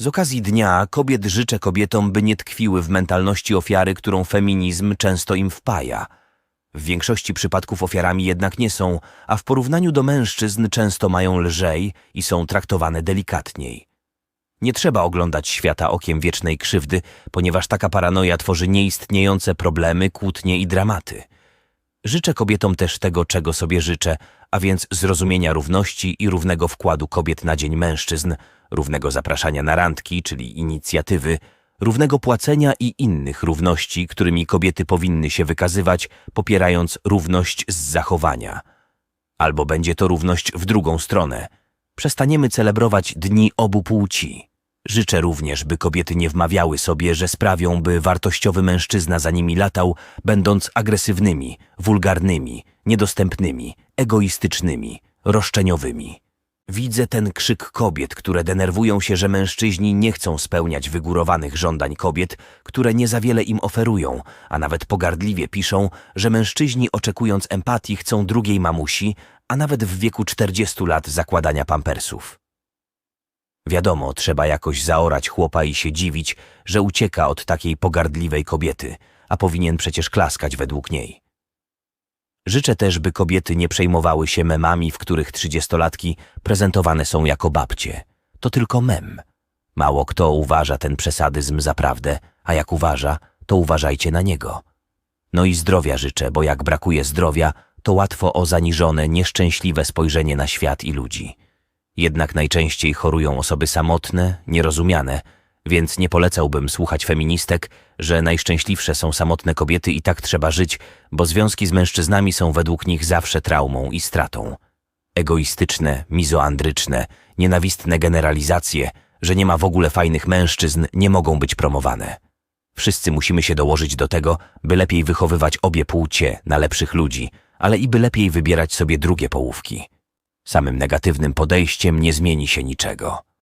Z okazji dnia kobiet życzę kobietom, by nie tkwiły w mentalności ofiary, którą feminizm często im wpaja. W większości przypadków ofiarami jednak nie są, a w porównaniu do mężczyzn często mają lżej i są traktowane delikatniej. Nie trzeba oglądać świata okiem wiecznej krzywdy, ponieważ taka paranoja tworzy nieistniejące problemy, kłótnie i dramaty. Życzę kobietom też tego, czego sobie życzę, a więc zrozumienia równości i równego wkładu kobiet na dzień mężczyzn, równego zapraszania na randki, czyli inicjatywy, równego płacenia i innych równości, którymi kobiety powinny się wykazywać, popierając równość z zachowania. Albo będzie to równość w drugą stronę. Przestaniemy celebrować dni obu płci. Życzę również, by kobiety nie wmawiały sobie, że sprawią, by wartościowy mężczyzna za nimi latał, będąc agresywnymi, wulgarnymi, niedostępnymi, egoistycznymi, roszczeniowymi. Widzę ten krzyk kobiet, które denerwują się, że mężczyźni nie chcą spełniać wygórowanych żądań kobiet, które nie za wiele im oferują, a nawet pogardliwie piszą, że mężczyźni oczekując empatii chcą drugiej mamusi, a nawet w wieku 40 lat zakładania pampersów. Wiadomo, trzeba jakoś zaorać chłopa i się dziwić, że ucieka od takiej pogardliwej kobiety, a powinien przecież klaskać według niej. Życzę też, by kobiety nie przejmowały się memami, w których trzydziestolatki prezentowane są jako babcie. To tylko mem. Mało kto uważa ten przesadyzm za prawdę, a jak uważa, to uważajcie na niego. No i zdrowia życzę, bo jak brakuje zdrowia, to łatwo o zaniżone, nieszczęśliwe spojrzenie na świat i ludzi. Jednak najczęściej chorują osoby samotne, nierozumiane, więc nie polecałbym słuchać feministek, że najszczęśliwsze są samotne kobiety i tak trzeba żyć, bo związki z mężczyznami są według nich zawsze traumą i stratą. Egoistyczne, mizoandryczne, nienawistne generalizacje, że nie ma w ogóle fajnych mężczyzn, nie mogą być promowane. Wszyscy musimy się dołożyć do tego, by lepiej wychowywać obie płcie na lepszych ludzi, ale i by lepiej wybierać sobie drugie połówki. Samym negatywnym podejściem nie zmieni się niczego.